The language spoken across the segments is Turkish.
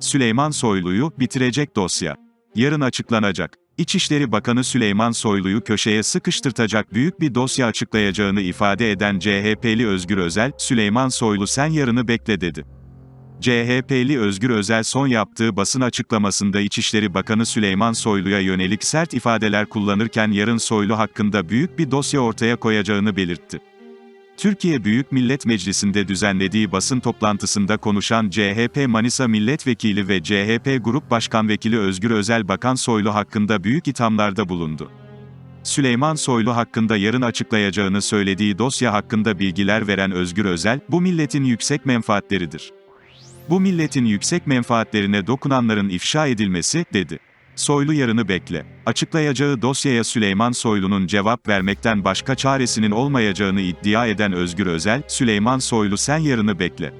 Süleyman Soylu'yu bitirecek dosya. Yarın açıklanacak. İçişleri Bakanı Süleyman Soylu'yu köşeye sıkıştırtacak büyük bir dosya açıklayacağını ifade eden CHP'li Özgür Özel, Süleyman Soylu sen yarını bekle dedi. CHP'li Özgür Özel son yaptığı basın açıklamasında İçişleri Bakanı Süleyman Soylu'ya yönelik sert ifadeler kullanırken yarın Soylu hakkında büyük bir dosya ortaya koyacağını belirtti. Türkiye Büyük Millet Meclisi'nde düzenlediği basın toplantısında konuşan CHP Manisa Milletvekili ve CHP Grup Başkan Vekili Özgür Özel Bakan Soylu hakkında büyük ithamlarda bulundu. Süleyman Soylu hakkında yarın açıklayacağını söylediği dosya hakkında bilgiler veren Özgür Özel, bu milletin yüksek menfaatleridir. Bu milletin yüksek menfaatlerine dokunanların ifşa edilmesi, dedi. Soylu yarını bekle. Açıklayacağı dosyaya Süleyman Soylu'nun cevap vermekten başka çaresinin olmayacağını iddia eden Özgür Özel, Süleyman Soylu sen yarını bekle.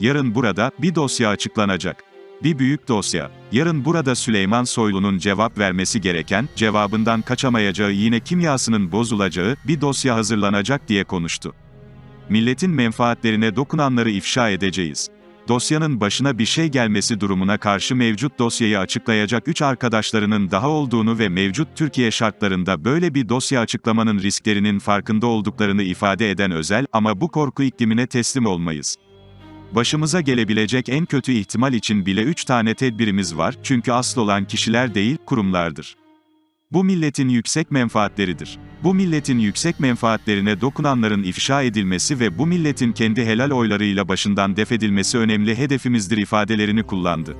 Yarın burada, bir dosya açıklanacak. Bir büyük dosya. Yarın burada Süleyman Soylu'nun cevap vermesi gereken, cevabından kaçamayacağı yine kimyasının bozulacağı, bir dosya hazırlanacak diye konuştu. Milletin menfaatlerine dokunanları ifşa edeceğiz dosyanın başına bir şey gelmesi durumuna karşı mevcut dosyayı açıklayacak üç arkadaşlarının daha olduğunu ve mevcut Türkiye şartlarında böyle bir dosya açıklamanın risklerinin farkında olduklarını ifade eden özel, ama bu korku iklimine teslim olmayız. Başımıza gelebilecek en kötü ihtimal için bile üç tane tedbirimiz var, çünkü asıl olan kişiler değil, kurumlardır. Bu milletin yüksek menfaatleridir. Bu milletin yüksek menfaatlerine dokunanların ifşa edilmesi ve bu milletin kendi helal oylarıyla başından defedilmesi önemli hedefimizdir ifadelerini kullandı.